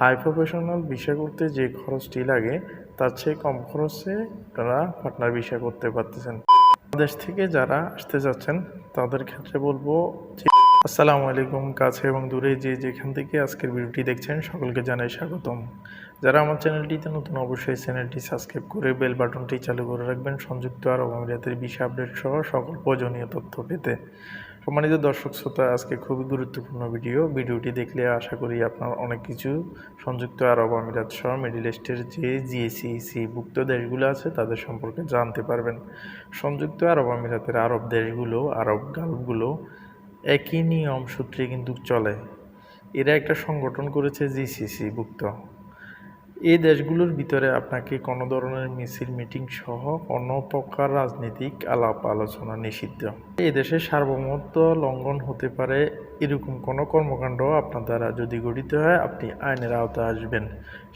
High professional visa করতে যে খরচটি লাগে, তার চেয়ে কম খরচে তারা পার্টনার ভিসা করতে পারতেছেন। দেশ থেকে যারা আসতে যাচ্ছেন, তাদের ক্ষেত্রে বলব যে, আসসালামু আলাইকুম, কাছে এবং দূরে যে যেখান থেকে আজকের ভিডিওটি দেখছেন, সকলকে জানাই স্বাগতম। যারা আমার চ্যানেলটিতে নতুন, অবশ্যই চ্যানেলটি সাবস্ক্রাইব করে বেল বাটনটি চালু করে রাখবেন, সংযুক্ত আরব আমিরাতের বিষয় আপডেট সহ সকল প্রয়োজনীয় তথ্য পেতে। সম্মানিত দর্শক শ্রোতা, আজকে খুবই গুরুত্বপূর্ণ ভিডিও। ভিডিওটি দেখলে আশা করি আপনার অনেক কিছু সংযুক্ত আরব আমিরাত সহ মিডিল ইস্টের যে জিএসিসি ভুক্ত দেশগুলো আছে, তাদের সম্পর্কে জানতে পারবেন। সংযুক্ত আরব আমিরাতের আরব দেশগুলো, আরব গালফগুলো একই নিয়ম সূত্রে কিন্তু চলে। এরা একটা সংগঠন করেছে জিসিসি ভুক্ত এই দেশগুলোর ভিতরে আপনাকে কোনো ধরনের মিছিল, মিটিং সহ কোনো প্রকার রাজনৈতিক আলাপ আলোচনা নিষিদ্ধ। এই দেশের সার্বভৌমত্ব লঙ্ঘন হতে পারে এরকম কোনো কর্মকাণ্ড আপনার দ্বারা যদি গঠিত হয়, আপনি আইনের আওতায় আসবেন।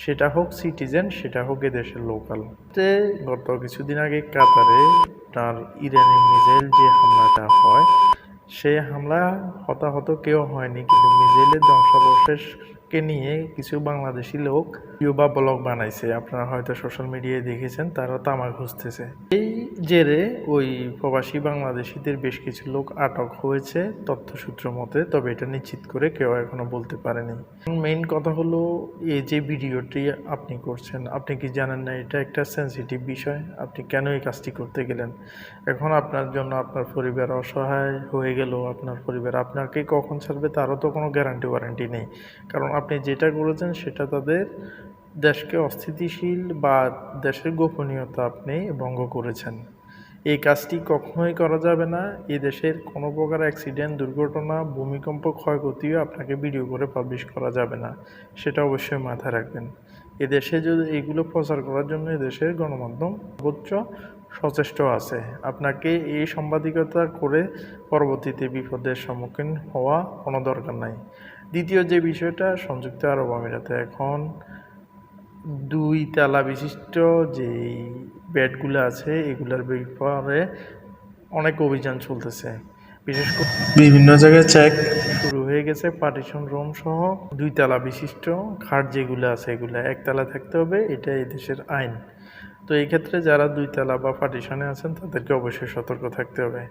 সেটা হোক সিটিজেন, সেটা হোক এদেশের লোকাল। গত কিছুদিন আগে কাতারে তার ইরানি মিসাইল যে হামলাটা হয় সেই হামলা হতাহত কেউ হয়নি, কিন্তু মিজেলের ধ্বংসাবশেষকে নিয়ে কিছু বাংলাদেশি লোক ইউবা ব্লগ বানাইছে। আপনারা হয়তো সোশ্যাল মিডিয়ায় দেখেছেন তারা তামা খুঁজতেছে। এই জেরে ওই প্রবাসী বাংলাদেশিদের বেশ কিছু লোক আটক হয়েছে তথ্যসূত্র মতে, তবে এটা নিশ্চিত করে কেউ এখনও বলতে পারেনি। মেইন কথা হলো এই যে ভিডিওটি আপনি করছেন, আপনি কি জানেন না, এটা একটা সেন্সিটিভ বিষয়। আপনি কেন এই কাজটি করতে গেলেন? এখন আপনার জন্য আপনার পরিবার অসহায় হয়ে গেল, আপনার পরিবার আপনাকে কখন ছাড়বে, তারও তো কোনো গ্যারান্টি ওয়ারেন্টি নেই। কারণ আপনি যেটা করেছেন সেটা তাদের দেশকে অস্থিতিশীল বা দেশের গোপনীয়তা আপনি ভঙ্গ করেছেন। এই কাজটি কখনোই করা যাবে না। এ দেশের কোনো প্রকার অ্যাক্সিডেন্ট দুর্ঘটনা, ভূমিকম্প, ক্ষয়ক্ষতিও আপনাকে ভিডিও করে পাবলিশ করা যাবে না। সেটা অবশ্যই মাথায় রাখবেন। এদেশে যদি এগুলো প্রচার করার জন্য এদেশের গণমাধ্যম সর্বোচ্চ সচেষ্ট আছে। আপনাকে এই সাংবাদিকতা করে পরবর্তীতে বিপদের সম্মুখীন হওয়া কোনো দরকার নাই। দ্বিতীয় যে বিষয়টা, সংযুক্ত আরব আমিরাতে এখন দুই তালা বিশিষ্ট যেই বেডগুলো আছে, এগুলোর ব্যাপারে অনেক অভিযান চলতেছে। বিশেষ করে বিভিন্ন জায়গায় চেক শুরু হয়ে গেছে পার্টিশন রুম সহ। দুই তালা বিশিষ্ট খাট যেগুলো আছে, এগুলো একতলা থাকতে হবে, এটা এই দেশের আইন। তো এই ক্ষেত্রে যারা দুই তালা বা পার্টিশনে আছেন, তাদেরকে অবশ্যই সতর্ক থাকতে হবে।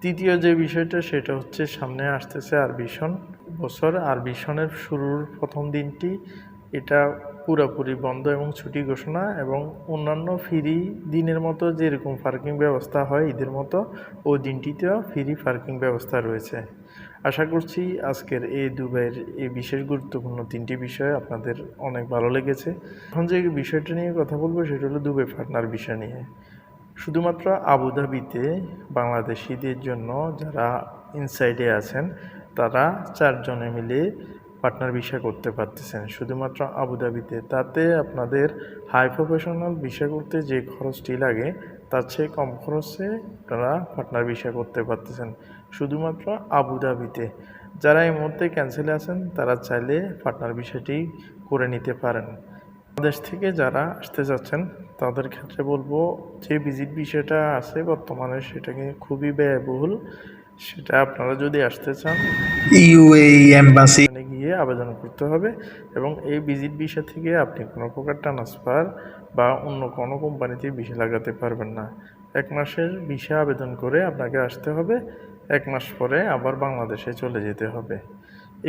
তৃতীয় যে বিষয়টা, সেটা হচ্ছে সামনে আসতেছে আরবিশন বছর। আরবিশনের শুরুর প্রথম দিনটি, এটা পুরোপুরি বন্ধ এবং ছুটি ঘোষণা এবং অন্যান্য ফ্রি দিনের মতো যেরকম পার্কিং ব্যবস্থা হয় ঈদের মতো, ওই দিনটিতেও ফ্রি পার্কিং ব্যবস্থা রয়েছে। আশা করছি আজকের এই দুবাইয়ের এই বিশেষ গুরুত্বপূর্ণ তিনটি বিষয় আপনাদের অনেক ভালো লেগেছে। এখন যে বিষয়টা নিয়ে কথা বলব সেটা হলো দুবাই পার্টনার বিষয় নিয়ে। শুধুমাত্র আবুধাবিতে বাংলাদেশিদের জন্য যারা ইনসাইডে আছেন, তারা চারজনে মিলে পার্টনার ভিসা করতে পারতেছেন। শুধুমাত্র আবুধাবিতে তাতে আপনাদের হাই প্রফেশনাল ভিসা করতে যে খরচটি লাগে তার চেয়ে কম খরচে আপনারা পার্টনার ভিসা করতে পারতেছেন। শুধুমাত্র আবুধাবিতে যারা এই মুহূর্তে ক্যান্সেলে আছেন তারা চাইলে পার্টনার ভিসাটি করে নিতে পারেন। দেশ থেকে যারা আসতে যাচ্ছেন তাদের ক্ষেত্রে বলব যে ভিজিট বিষয়টা আছে বর্তমানে সেটাকে খুবই ব্যয়বহুল। সেটা আপনারা যদি আসতে চান ইউএই এম্বাসি গিয়ে আবেদন করতে হবে এবং এই ভিজিট ভিসা থেকে আপনি কোনো প্রকার ট্রান্সফার বা অন্য কোনো কোম্পানিতে ভিসা লাগাতে পারবেন না। এক মাসের ভিসা আবেদন করে আপনাকে আসতে হবে, এক মাস পরে আবার বাংলাদেশে চলে যেতে হবে।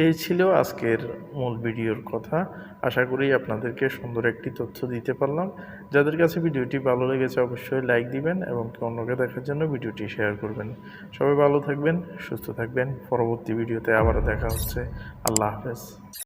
এই ছিল আজকের মূল ভিডিওর কথা। আশা করি আপনাদেরকে সুন্দর একটি তথ্য দিতে পারলাম। যাদের কাছে ভিডিওটি ভালো লেগেছে অবশ্যই লাইক দিবেন এবং অন্যকে দেখার জন্য ভিডিওটি শেয়ার করবেন। সবাই ভালো থাকবেন, সুস্থ থাকবেন। পরবর্তী ভিডিওতে আবারও দেখা হচ্ছে। আল্লাহ হাফেজ।